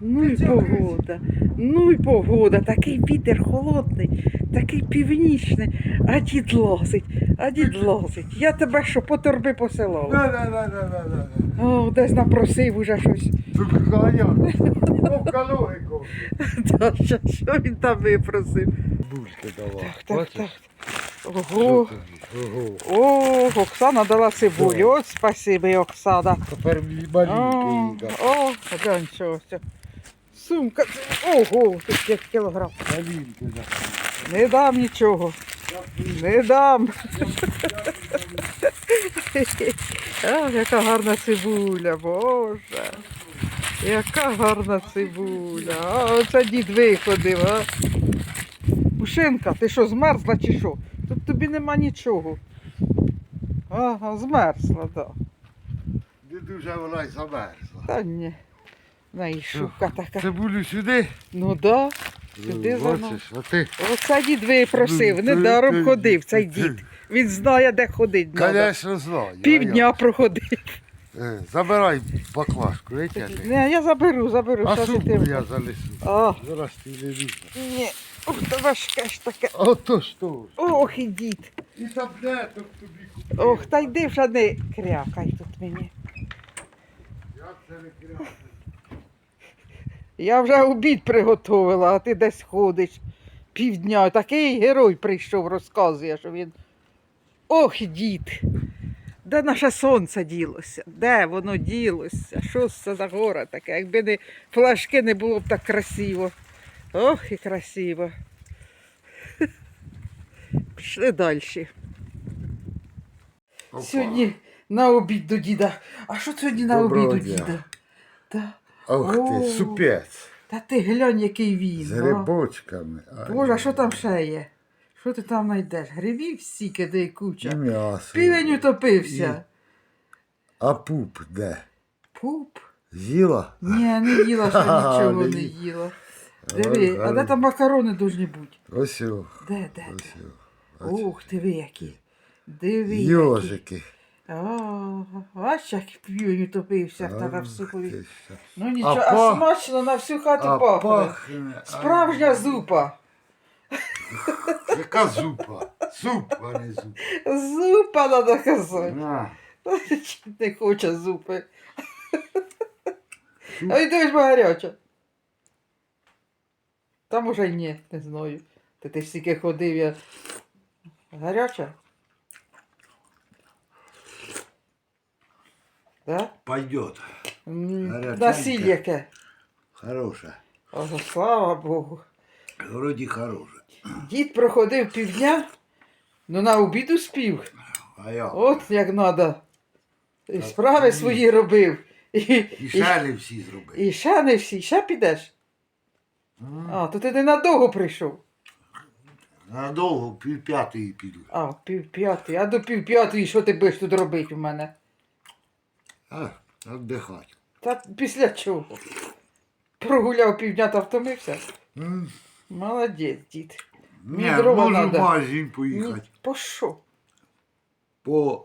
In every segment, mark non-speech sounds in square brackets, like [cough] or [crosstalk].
Ну і погода, ну і погода, такий вітер холодний, такий північний, а дід лазить, а дід лазить. Я тебе що по торби посилала? О, десь напросив уже щось. Вовка логіку. Та, що, що він там випросив? Бульки давай. Так, так, так. Ого, Ого. о, Оксана дала цибулю. От спасибі, Оксана. Тепер О, маленький їда. о, глянь, це. Сумка, ого, тут як кілограм. Не дам нічого. Не дам. [laughs] А, яка гарна цибуля, боже. Яка гарна цибуля. А, оце дід виходив, а. Ушинка, ти що, змерзла чи що? Тут тобі нема нічого. Ага, змерзла, так. Не дуже вона й замерзла. Та ні. Шубка така. Цибулю сюди. Ну да. Сюди за. Бачиш, а ти, Оце дід випросив, Ну, недаром ходив цей дід. Він знає, де ходить. надо. Конечно, знаю. Півдня проходив. Е, Забирай баклажку, витягни. Не, я заберу, заберу. А Що ти сумку я занесу. А, Зараз ти не візьмеш. ні. Ух, та важке ж таке. Ото що ж. Ох, і дід. І таблеток тобі купив. Ох, та йди вже не крякай тут мені. Як це не кряти? Я вже обід приготувала, а ти десь ходиш півдня. Такий герой прийшов, розказує, що він. Ох, дід. Де наше сонце ділося? Де воно ділося? Що це за гора таке? Якби не флажки не було б так красиво. Ох, і красиво. [laughs] Пішли далі. Сьогодні на обід до діда. А що сьогодні на Доброго обід до дня. діда? Та, Ох О. ти, супець. та ти глянь, який він. З грибочками. Ай, Боже, а що там ще є? Що ти там знайдеш? Грибів стільки, де й І куча. м'ясо. Півень утопився. А пуп де? Пуп? З'їла? Ні, не їла, ще [laughs] Ха-ха, нічого не не ї- їла. Диви, а де там макарони должні бути? Ось о, Де, де? ось де? о. Ух, диви які. Диви. які. Йожики. А, Бач, як утопився в тебе в Ах сухові. ти що. Ну нічого, а, пах- смачно на всю хату А пахне. пахне. Справжня ай, зупа. Яка зупа? Суп, а не зупа. Зупа треба казати. На. [laughs] Не хоче зупи. А й дивись, бо гаряча. Та може й ні, не знаю. Та ти ж стільки ходив, я. Гаряча? Да? Пойдет. Насіль яке. Хороша. Ого, слава Богу. Вроді хороша. Дід проходив півдня, ну на обіду спів. А я. От як треба. І справи свої робив. І, І не всі зробили. і не всі, ще підеш. М. А, то ти ненадовго прийшов. Надовго пів п'ятої піду. А, пів п'ятої. А до пів п'ятої що ти будеш тут робити в мене? А, віддихати. Та після чого? Прогуляв півдня та втомився. М. Молодець, дід. Ні, Мені дрова можу надо. магазин Ні, поїхати. по що? По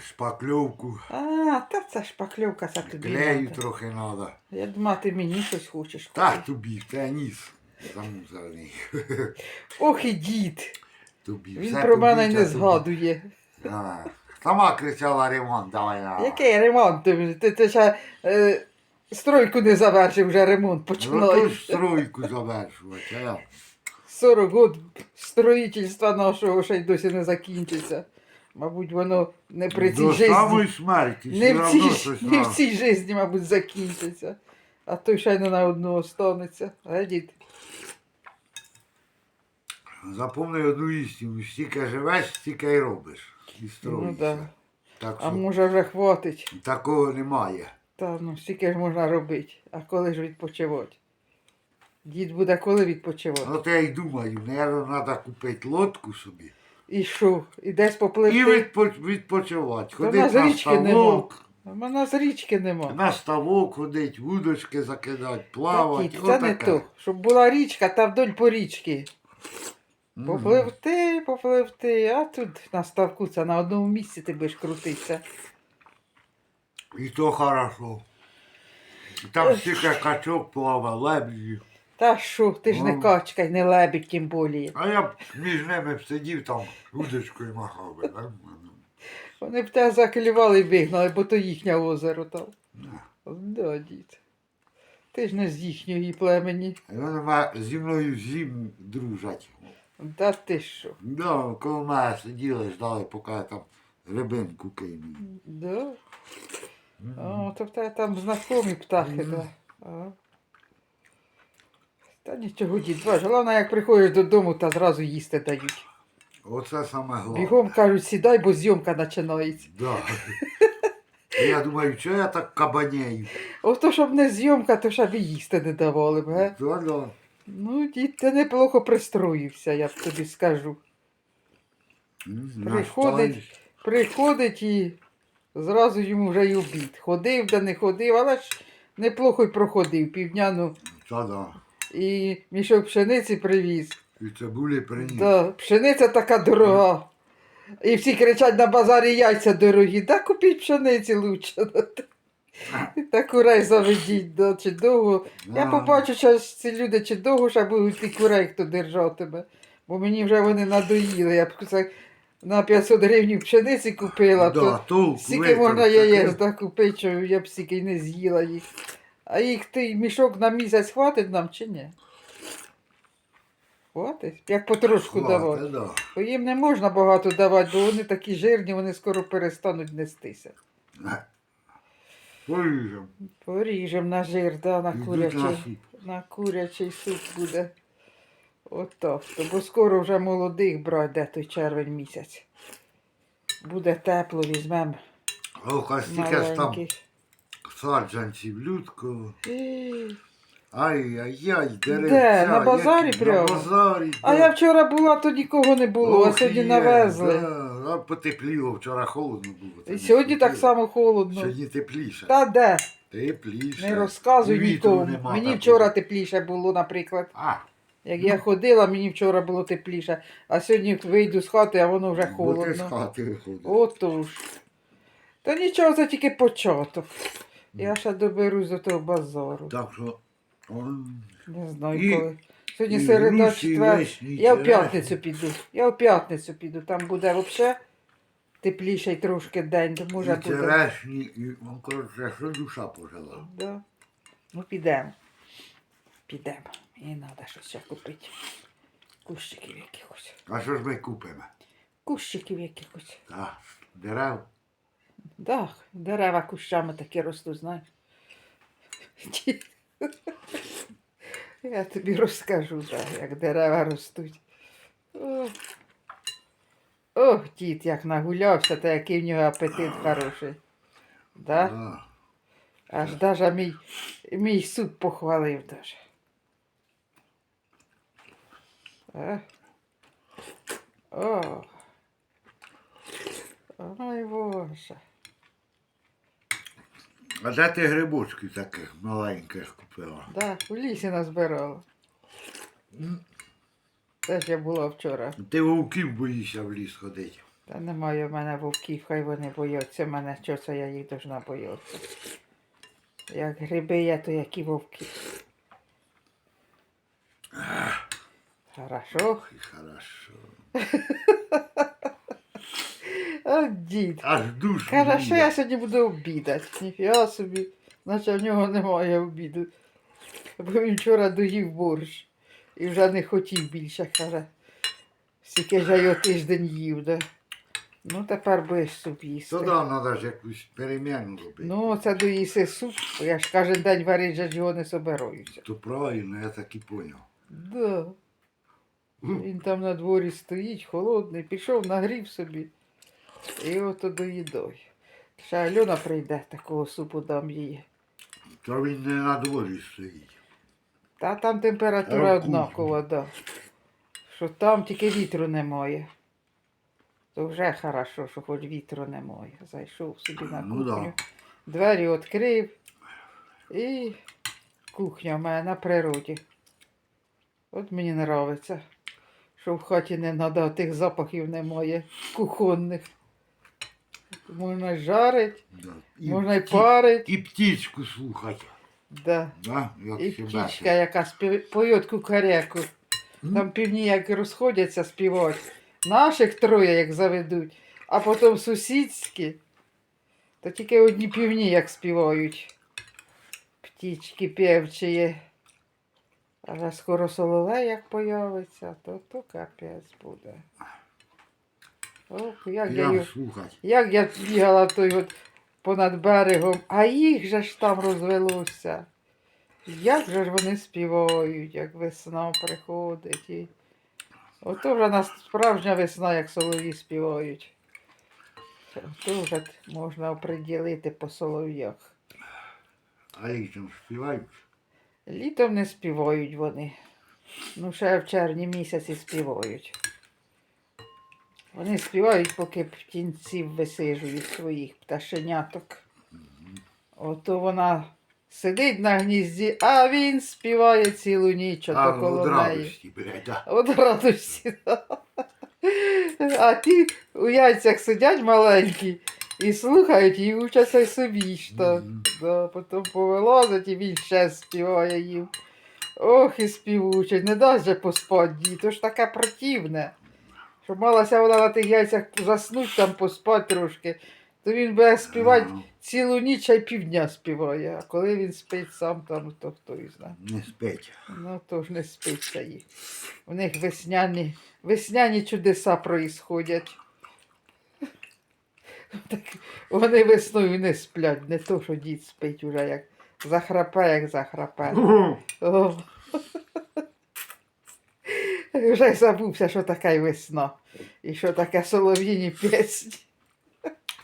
шпакльовку. А, та це шпакльовка, це тобі. Клею надо. трохи треба. Я думаю, ти мені щось хочеш. Так купити. тобі, те ніс. Замусорений. Ох і дід. Тобі. Він все про тобі, мене й не тобі. згадує. А, Сама кричала ремонт, давай на. Який ремонт? Ти, ти, ти ще е, стройку не завершив, вже ремонт Ну то ж починаєш. стройку завершувати, а я. 40 років строїтельства нашого ще й досі не закінчиться. Мабуть, воно не при цій До житті. самої смерті, Не все в, цій, щось не в цій житті, мабуть, закінчиться. А то ще й не на одну останеться. А дід? Запомни одну істину, стільки живеш, стільки й робиш. І Ну, да. Так А що може вже хватить. такого немає. Та ну стільки ж можна робити. А коли ж відпочивати? Дід буде коли відпочивати? От я й думаю, наверное, треба купити лодку собі І що? І десь і попливти? відпо- відпочивати. Та в Ходити нас на річки нема. ставок, У з річки нема. на ставок ходить, вудочки закидати, Та, плавати. дід, це не отаке. то. Щоб була річка, та вдоль по річки. Попливти, попливти, а тут на ставку це на одному місці ти будеш крутитися. І то хорошо. Там стільки качок плавав, лебеді. Та що, ти ж не Ну. качка й не лебідь, тим боліє. А я б між ними б сидів там, удочкою махав би. нормально. Вони б тебе заклювали і вигнали, бо то їхнє озеро там. Да. Да, дід. Ти ж не з їхньої племені. І вони ма- зі мною зім дружать. Та ти що? Да, коло мене сиділи, ждали, поки я там рибинку кину. Да? О, то в тебе там знакомі птахи, Мгм. да. Та нічого, дід, бач, головне, як приходиш додому, та зразу їсти дають. Оце саме головне. Бігом кажуть, сідай, бо зйомка починається. Да. Я думаю, що я так кабанею? Ото, щоб не зйомка, то щоб і їсти не давали б, ге? Да, да. Ну, дід, ти неплохо пристроївся, я б тобі скажу. М, Приходить. Приходить і зразу йому вже й обід. Ходив да не ходив, але ж неплохо й проходив. Півдня, ну, Та да. і мішок пшениці привіз. І цибулі приніс. Да, пшениця така дорога. І всі кричать на базарі яйця дорогі. Да купіть пшениці лучше. [laughs] Та курей заведіть, да, чи довго. Я побачу, що ці люди чи довго ще будуть ті курей, хто держатиме. Бо мені вже вони надоїли. Я б це на 500 гривень пшениці купила, Да, то толку скільки витер, можна яєць да, купити, що я б стільки й не з'їла їх. А їх той мішок на місяць хватить нам чи ні? Хватить? Як потрошку давати. да. Бо їм не можна багато давати, бо вони такі жирні, вони скоро перестануть нестися. Поріжем. Поріжем на жир, да, на курячий. на курячий суп буде. Отак. То, бо скоро вже молодих брати, де той червень місяць. Буде тепло, візьмемо Ох, а стільки ж там саджанців, людко. Ай-яй-яй, деревця. Де? На базарі які- прямо? На базарі. А да. я вчора була, то нікого не було, а сьогодні є, навезли. Да. А потепліло, вчора холодно було. І сьогодні так само холодно. Сьогодні тепліше. Та де? Тепліше. Не розказуй вітру нікому. нема Мені такого. вчора тепліше було, наприклад. А, Як я ходила, мені вчора було тепліше, а сьогодні вийду з хати, а воно вже холодно. бо ти з хати виходиш. Отож. Та нічого, це тільки початок. Я ще доберусь до того базару. Так що, Не знаю І- коли. Сьогодні і середа, груші, четвер. і Я в п'ятницю піду. Я в п'ятницю піду. Там буде взагалі тепліший трошки день, то може і буде. і, он, коротше, що душа пожила. Да. Ну підемо. Підемо. Мені треба щось ще купити. Кущиків якихось. А що ж ми купимо? Кущиків якихось. Так, дерев. Так, дерева кущами такі ростуть, знаєш. Я тобі розкажу, так, як дерева ростуть. Ох, Ох, дід, як нагулявся, та який в нього апетит хороший. Да? Да. Аж даже мій, мій суп похвалив даже. А? О. Ой, Боже. А де ти грибочки таких маленьких купила? Да, у лісі назбирала. Це я була вчора. Ти вовків боїшся в ліс ходити. Та немає в мене вовків, хай вони бояться мене, що це я їх должна боятися. Як гриби є, то які вовки. Хорошо. Хорошо. [laughs] О, дід. Аж душ. Каже, що я сьогодні буду обідати. Ніфіга собі, наче в нього немає обіду. Бо він вчора доїв борщ і вже не хотів більше, каже. Стільки ж я його тиждень їв, да. Ну тепер будеш суп їсти. То да, треба ж якусь переміну робити. Ну, це доїси суп, бо я ж кожен день варити же ж його не собираюся. То правильно, я так і поняв. Да. Він там на дворі стоїть, холодний, пішов, нагрів собі. І ото доїдає. Ще Альона прийде, такого супу дам їй. То він не на дворі стоїть. Та там температура А однакова, да. Що там тільки вітру немає. То вже хорошо, що хоч вітру немає. Зайшов собі на Ну кухню. да. Двері відкрив. І кухня в мене на природі. От мені подобається, що в хаті не треба тих запахів немає кухонних. Можна й жарить, Да. І можна й пті- парить. І птічку слухати. Да. Да? Як І ще птічка, яка спів... поє кукаряку. Там півні як розходяться співати. Наших троє як заведуть, а потім сусідські. То тільки одні півні як співають. Птічки певчі. А вже скоро соловей як появиться, то то капець буде. Ох, як я, Я слухать. як я бігала той от понад берегом, а їх же ж там розвелося. Як же ж вони співають, як весна приходить. І... Ото вже нас справжня весна, як солов'ї співають. То вже можна оприділити по солов'ях. А літом співають. Літом не співають вони. Ну, ще в червні місяці співають. Вони співають, поки птінців висижують своїх пташеняток. Ото вона сидить на гнізді, а він співає цілу ніч А, ото коло неї. радості, блядь, да. От радості. да. А ті у яйцях сидять маленькі і слухають, і учаться й собі ж. Мгм. Да, потім повилазить і він ще співає їм. Ох, і співучий, не дасть же поспати дід, то ж таке противне. Щоб малася вона на тих яйцях заснуть там поспати трошки, то він буде співати цілу ніч, а й півдня співає. А коли він спить сам там, то хто і знає. Не спить. Ну, то ж не спиться їх. У них весняні, весняні чудеса проїсходять. Так, вони весною не сплять, не то, що дід спить уже, як захрапе, як захрапе. О. Вже забувся, що таке й весна. І що таке солов'їні пісні.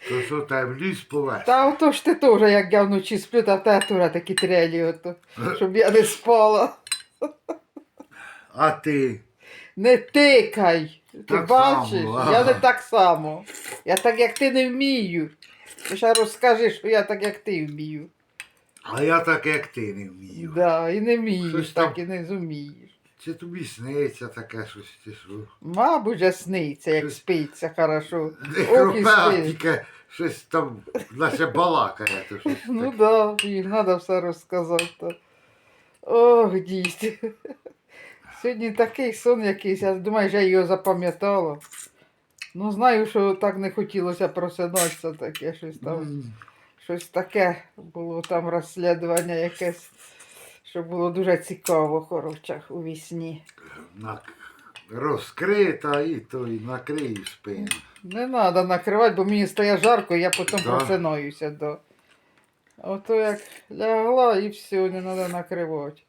То що та в ліс повез? Та ото ж ти теж, як я вночі сплю, та в такі трелі, ото, щоб я не спала. А ти? Не тикай. Ти Так бачиш, само, я не так само. Я так, як ти не вмію. Ти ще розкажи, що я так, як ти вмію. А я так, як ти не вмію. Да, і не вмієш, Щось так там- і не зумієш. Чи тобі сниться таке щось ти що? Мабуть, же сниться, як Щось- спиться хорошо. Не Ох, і хропе, а спить. тільки щось там, наче балакає, то щось Ну таке. да, їй треба все розказати. то. Ох, дід. Сьогодні такий сон якийсь, я думаю, я його запам'ятала. Ну, знаю, що так не хотілося просинатися, таке щось там. М, Щось таке було там розслідування якесь, що було дуже цікаво, коротше, у вісні. Розкрита і то і накрию спину. Не треба накривати, бо мені стає жарко, і я потім Да. просинаюся до. Ото як лягла і все, не треба накривати.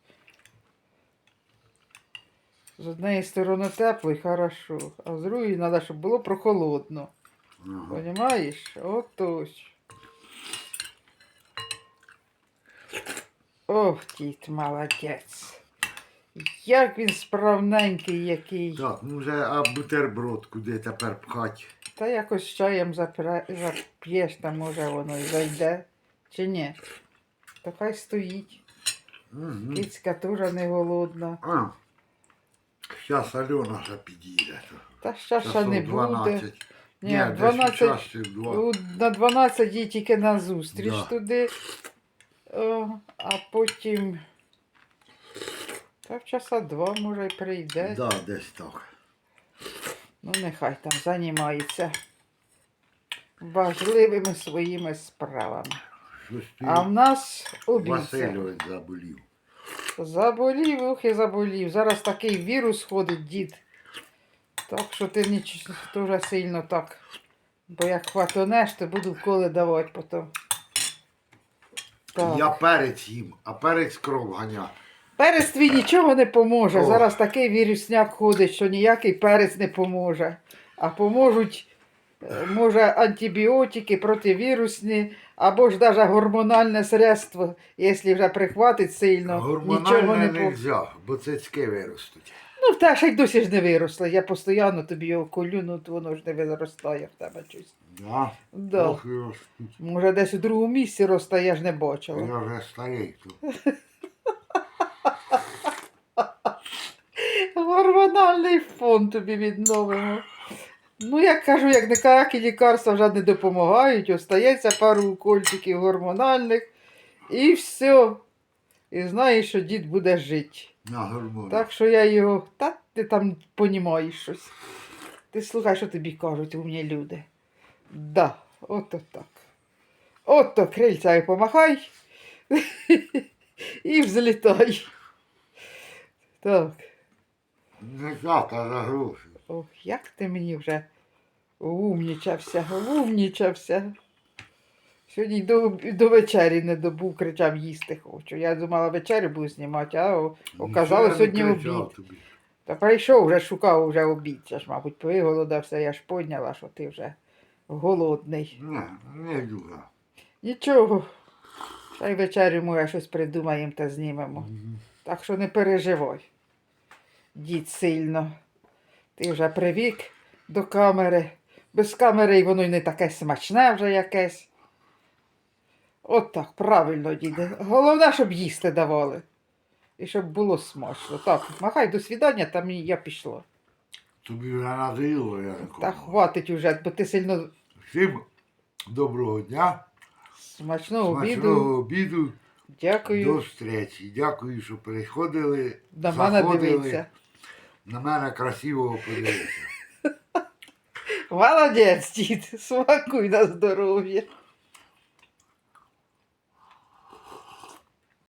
З однієї сторони тепло і хорошо, а з другої треба, щоб було прохолодно. Ага. Понимаєш? Отож. Ох, дід, молодець. Як він справненький який. Так, ну вже а бутерброд куди тепер пхать? Та якось чаєм запра... зап'єш, там може воно і зайде. Чи ні? То хай стоїть. Мгм. Кицька теж не голодна. А, Щас Альона вже підійде. Та ще ще не буде. Ні, Ні, 12... 12 час чи На 12 їй тільки на зустріч Да. туди. А потім. Та в часа два, може, й прийде. Да, десь так. Ну, нехай там займається важливими своїми справами. Щось ти А в нас. Васильович заболів. Заболів, ух і заболів. Зараз такий вірус ходить, дід. Так що ти ніч дуже сильно так. Бо як хватонеш, то буду вколи давати потім. Так. Я перець їм, а перець кров ганя. Перець твій нічого не поможе. Ох. Зараз такий вірусняк ходить, що ніякий перець не поможе. А поможуть, е, може, антибіотики, противірусні, або ж навіть гормональне средство, якщо вже прихватить сильно, нічого Гормональне не не можна, бо цицьки виростуть. Ну, й досі ж не виросло. Я постійно тобі його колю, ну то воно ж не виростає в тебе щось. Да? Да. Ох, і ростуть. Може, десь у другому місці росте, я ж не бачила. Я вже старий тут. Гормональний фон тобі відновимо. Ну, як кажу, як ніякі лікарства вже не допомагають, остається пару укольчиків гормональних і все. І знає, що дід буде жити. На гормонах. Так що я його. Та ти там понімаєш щось. Ти слухай, що тобі кажуть умні люди. Да, ото так. Ото крильця і помахай [laughs] і взлітай. Так. Не за гроші. Ох, як ти мені вже умнічався, умнічався. Сьогодні до, до вечері не добув, кричав їсти хочу. Я думала, вечерю буду знімати, а о, сьогодні обід. тобі. Та прийшов, вже шукав вже обід. Це ж, мабуть, виголодався, я ж поняла, що ти вже голодний. Не, не дуже. Нічого. Та й вечерю може щось придумаємо та знімемо. Так що не переживай. Дід сильно. Ти вже привік до камери. Без камери й воно й не таке смачне вже якесь. От так, правильно, діде. Головне, щоб їсти давали. І щоб було смачно. Так, махай до свідання, там і я пішла. Тобі вже надоїло, я Та хватить уже, бо ти сильно Всім доброго дня, смачного обіду. смачного обіду, Дякую. до зустрічі. Дякую, що приходили. До мене заходили. дивиться. На мене красивого подивитися. [laughs] Молодець, дід, смакуй на здоров'я.